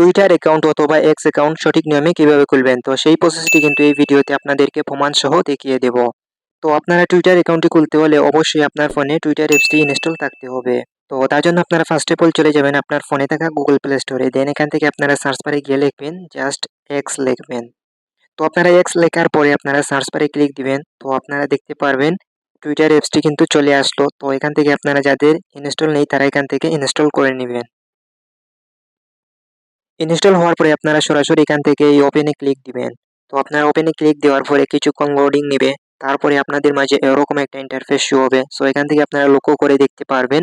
Twitter account অথবা X account সঠিক নিয়মে কীভাবে খুলবেন? তো সেই প্রসেসটি কিন্তু এই ভিডিওতে আপনাদেরকে প্রমাণ সহ দেখিয়ে দেব। তো আপনারা টুইটার অ্যাকাউন্টটি খুলতে হলে অবশ্যই আপনার ফোনে টুইটার অ্যাপসটি ইনস্টল থাকতে হবে। তো তার জন্য আপনারা ফার্স্ট অফ অল চলে যাবেন আপনার ফোনে থাকা গুগল প্লে স্টোরে দেন এখান থেকে আপনারা সার্চ বারে গিয়ে লিখবেন জাস্ট এক্স লিখবেন। তো আপনারা এক্স লেখার পরে আপনারা সার্চ বারে ক্লিক দিবেন। তো আপনারা দেখতে পারবেন টুইটার অ্যাপসটি কিন্তু চলে আসলো। তো এখান থেকে আপনারা যাদের ইনস্টল নেই তারা এখান থেকে ইনস্টল করে নেবেন। ইনস্টল হওয়ার পরে আপনারা সরাসরি এখান থেকে এই ওপেনে ক্লিক দিবেন। তো আপনারা ওপেনে ক্লিক দেওয়ার পরে কিছুক্ষণ লোডিং নেবে, তারপরে আপনাদের মাঝে এরকম একটা ইন্টারফেস শো হবে। সো এখান থেকে আপনারা লক্ষ্য করে দেখতে পারবেন।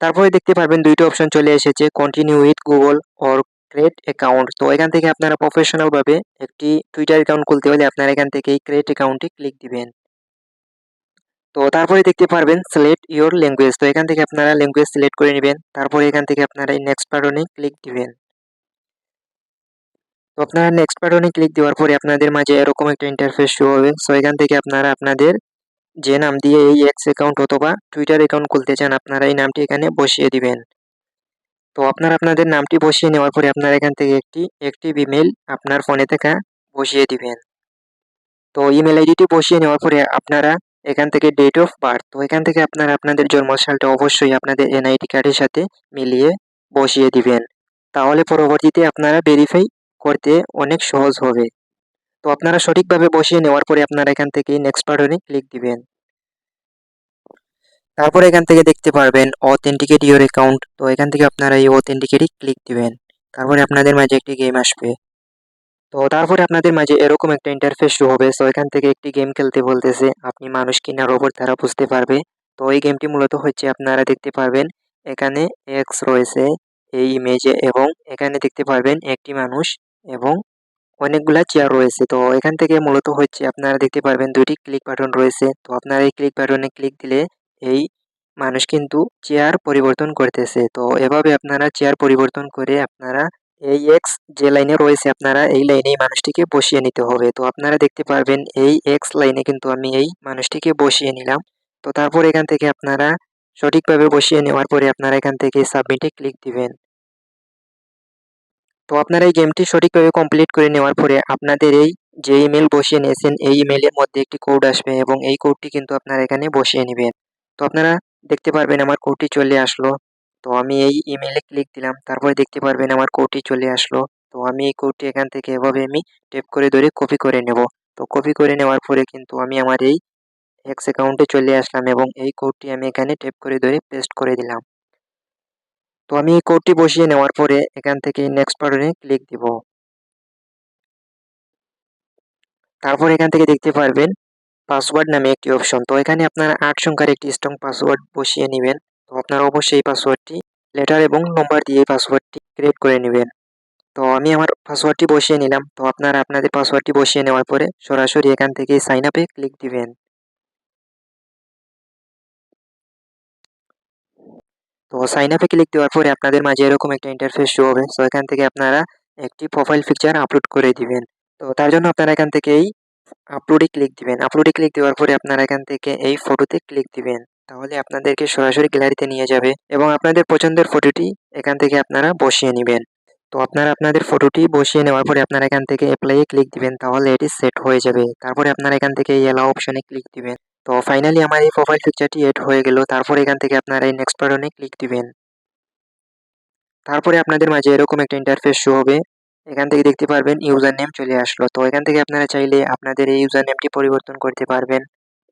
তারপরে দেখতে পারবেন দুইটা অপশন চলে এসেছে continue with Google or create account তো এখান থেকে আপনারা প্রফেশনালভাবে একটি টুইটার অ্যাকাউন্ট খুলতে হলে আপনারা এখান থেকে এই ক্রিয়েট অ্যাকাউন্টে ক্লিক দিবেন। তো তারপরে দেখতে পারবেন সিলেক্ট ইওর ল্যাঙ্গুয়েজ তো এখান থেকে আপনারা ল্যাঙ্গুয়েজ সিলেক্ট করে নেবেন। তারপরে এখান থেকে আপনারা এই নেক্সট বাটনে ক্লিক দিবেন। তো আপনারা নেক্সট বাটনে ক্লিক দেওয়ার পরে আপনাদের মাঝে এরকম একটা ইন্টারফেস শো হবে। সো এখান থেকে আপনারা আপনাদের যে নাম দিয়ে এই এক্স অ্যাকাউন্ট অথবা টুইটার অ্যাকাউন্ট খুলতে চান, আপনারা এই নামটি এখানে বসিয়ে দিবেন। তো আপনারা আপনাদের নামটি বসিয়ে নেওয়ার পরে আপনারা এখান থেকে একটি একটি ইমেল আপনার ফোনে থাকা বসিয়ে দিবেন। তো ইমেল আইডিটি বসিয়ে নেওয়ার পরে আপনারা এখান থেকে ডেট অফ বার্থ তো এখান থেকে আপনারা আপনাদের জন্মসালটা অবশ্যই আপনাদের এনআইডি কার্ডের সাথে মিলিয়ে বসিয়ে দিবেন। তাহলে পরবর্তীতে আপনারা ভেরিফাই করতে অনেক সহজ হবে। তো আপনারা সঠিকভাবে বসিয়ে নেওয়ার পরে আপনারা এখান থেকে নেক্সট বাটনে ক্লিক দিবেন। তারপরে এখান থেকে দেখতে পারবেন অথেন্টিকেট ইউর অ্যাকাউন্ট তো এখান থেকে আপনারা এই অথেন্টিকেটই ক্লিক দিবেন। তারপরে আপনাদের মাঝে একটি গেম আসবে। তো তারপরে আপনাদের মাঝে এরকম একটা ইন্টারফেস শুরু হবে। সো এখান থেকে একটি গেম খেলতে বলতেছে, আপনি মানুষ কিনা রোবট তারা বুঝতে পারবে? তো এই গেমটি মূলত হচ্ছে আপনারা দেখতে পারবেন, এখানে এক্স রয়েছে এই ইমেজে এবং এখানে দেখতে পারবেন একটি মানুষ এবং অনেকগুলা চেয়ার রয়েছে। তো এখান থেকে মূলত হচ্ছে আপনারা দেখতে পারবেন দুইটি ক্লিক বাটন রয়েছে। তো আপনারা এই ক্লিক বাটনে ক্লিক দিলে এই মানুষ কিন্তু চেয়ার পরিবর্তন করতেছে। তো এভাবে আপনারা চেয়ার পরিবর্তন করে আপনারা এই এক্স যে লাইনে রয়েছে, আপনারা এই লাইনে এই মানুষটিকে বসিয়ে নিতে হবে। তো আপনারা দেখতে পারবেন এই এক্স লাইনে কিন্তু আমি এই মানুষটিকে বসিয়ে নিলাম। তো তারপর এখান থেকে আপনারা সঠিকভাবে বসিয়ে নেওয়ার পরে আপনারা এখান থেকে সাবমিটে ক্লিক দিবেন। তো আপনারা এই গেমটি সঠিকভাবে কমপ্লিট করে নেওয়ার পরে আপনাদের এই যে ইমেল বসিয়ে নিয়েছেন, এই ইমেলের মধ্যে একটি কোড আসবে এবং এই কোডটি কিন্তু আপনারা এখানে বসিয়ে নেবেন। তো আপনারা দেখতে পারবেন আমার কোডটি চলে আসলো। তো আমি এই ইমেলে ক্লিক দিলাম, তারপরে দেখতে পারবেন আমার কোডটি চলে আসলো। তো আমি এই কোডটি এখান থেকে এভাবে আমি টেপ করে ধরে কপি করে নেব। তো কপি করে নেওয়ার পরে কিন্তু আমি আমার এই এক্স অ্যাকাউন্টে চলে আসলাম এবং এই কোডটি আমি এখানে টেপ করে ধরে পেস্ট করে দিলাম। তো আমি এই কোডটি বসিয়ে নেওয়ার পরে এখান থেকে নেক্সট বাটনে ক্লিক দিব। তারপর এখান থেকে দেখতে পারবেন পাসওয়ার্ড নামে একটি অপশন তো এখানে আপনারা আট সংখ্যার একটি স্ট্রং পাসওয়ার্ড বসিয়ে নেবেন। তো আপনারা অবশ্যই পাসওয়ার্ডটি লেটার এবং নম্বর দিয়ে এই পাসওয়ার্ডটি ক্রিয়েট করে নেবেন। তো আমি আমার পাসওয়ার্ডটি বসিয়ে নিলাম। তো আপনারা আপনাদের পাসওয়ার্ডটি বসিয়ে নেওয়ার পরে সরাসরি এখান থেকে সাইন আপে ক্লিক দিবেন। তো সাইন আপে ক্লিক দেওয়ার পরে আপনাদের মাঝে এরকম একটা ইন্টারফেস শো হবে। সো এখান থেকে আপনারা একটি প্রোফাইল পিকচার আপলোড করে দিবেন। তো তার জন্য আপনারা এখান থেকে এই আপলোডে ক্লিক দিবেন। আপলোডে ক্লিক দেওয়ার পরে আপনারা এখান থেকে এই ফটোতে ক্লিক দিবেন। তাহলে আপনাদেরকে সরাসরি গ্যালারিতে নিয়ে যাবে এবং আপনাদের পছন্দের ফটোটি এখান থেকে আপনারা বসিয়ে নেবেন। তো আপনারা আপনাদের ফটোটি বসিয়ে নেওয়ার পরে আপনারা এখান থেকে অ্যাপ্লাইয়ে ক্লিক দিবেন। তাহলে এটি সেট হয়ে যাবে। তারপরে আপনারা এখান থেকে এই এলাও অপশনে ক্লিক দিবেন। তো ফাইনালি আমার এই প্রোফাইল পিকচারটি এড হয়ে গেল। তারপর এখান থেকে আপনারা এই নেক্সট বাটনে ক্লিক দিবেন। তারপরে আপনাদের মাঝে এরকম একটা ইন্টারফেস শো হবে। এখান থেকে দেখতে পারবেন ইউজার নেম চলে আসলো। তো এখান থেকে আপনারা চাইলে আপনাদের এই ইউজার নেমটি পরিবর্তন করতে পারবেন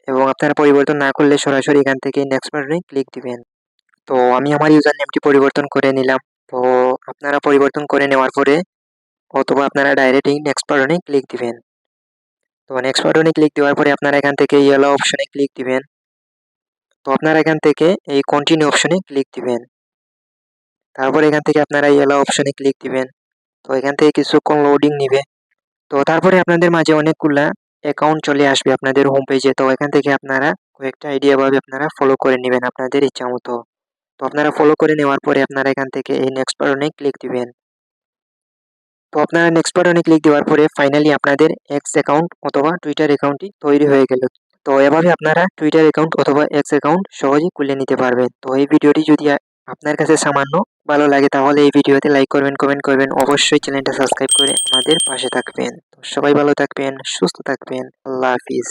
এবং আপনারা পরিবর্তন না করলে সরাসরি এখান থেকে নেক্সট বাটনে ক্লিক দিবেন। তো আমি আমার ইউজার নেমটি পরিবর্তন করে নিলাম। তো আপনারা পরিবর্তন করে নেওয়ার পরে অথবা আপনারা ডাইরেক্ট এই নেক্সট বাটনে ক্লিক দিবেন। তো নেক্সট বাটনে ক্লিক দেওয়ার পরে আপনারা এখান থেকে ইয়েলো অপশনে ক্লিক দিবেন। তো আপনারা এখান থেকে এই কন্টিনিউ অপশনে ক্লিক দিবেন। তারপর এখান থেকে আপনারা ইয়েলো অপশনে ক্লিক দিবেন। তো এখান থেকে কিছুক্ষণ লোডিং নিবে। তো তারপরে আপনাদের মাঝে অনেকগুলা অ্যাকাউন্ট চলে আসবে আপনাদের হোম পেজে তো এখান থেকে আপনারা কয়েকটা আইডিয়া ভাবে আপনারা ফলো করে নেবেন আপনাদের ইচ্ছা মতো তো আপনারা ফলো করে নেওয়ার পরে আপনারা এখান থেকে এই নেক্সট বাটনে ক্লিক দিবেন। তো আপনারা নেক্সট বাটনে ক্লিক দেওয়ার পরে ফাইনালি আপনাদের এক্স অ্যাকাউন্ট অথবা টুইটার অ্যাকাউন্টটি তৈরি হয়ে গেল। তো এভাবে আপনারা টুইটার অ্যাকাউন্ট অথবা এক্স অ্যাকাউন্ট সহজেই খুলে নিতে পারবেন। তো এই ভিডিওটি যদি আপনার কাছে সামান্য ভালো লাগে, তাহলে এই ভিডিওতে লাইক করবেন কমেন্ট করবেন। অবশ্যই চ্যানেলটা সাবস্ক্রাইব করে আমাদের পাশে থাকবেন। তো সবাই ভালো থাকবেন, সুস্থ থাকবেন। আল্লাহ হাফিজ।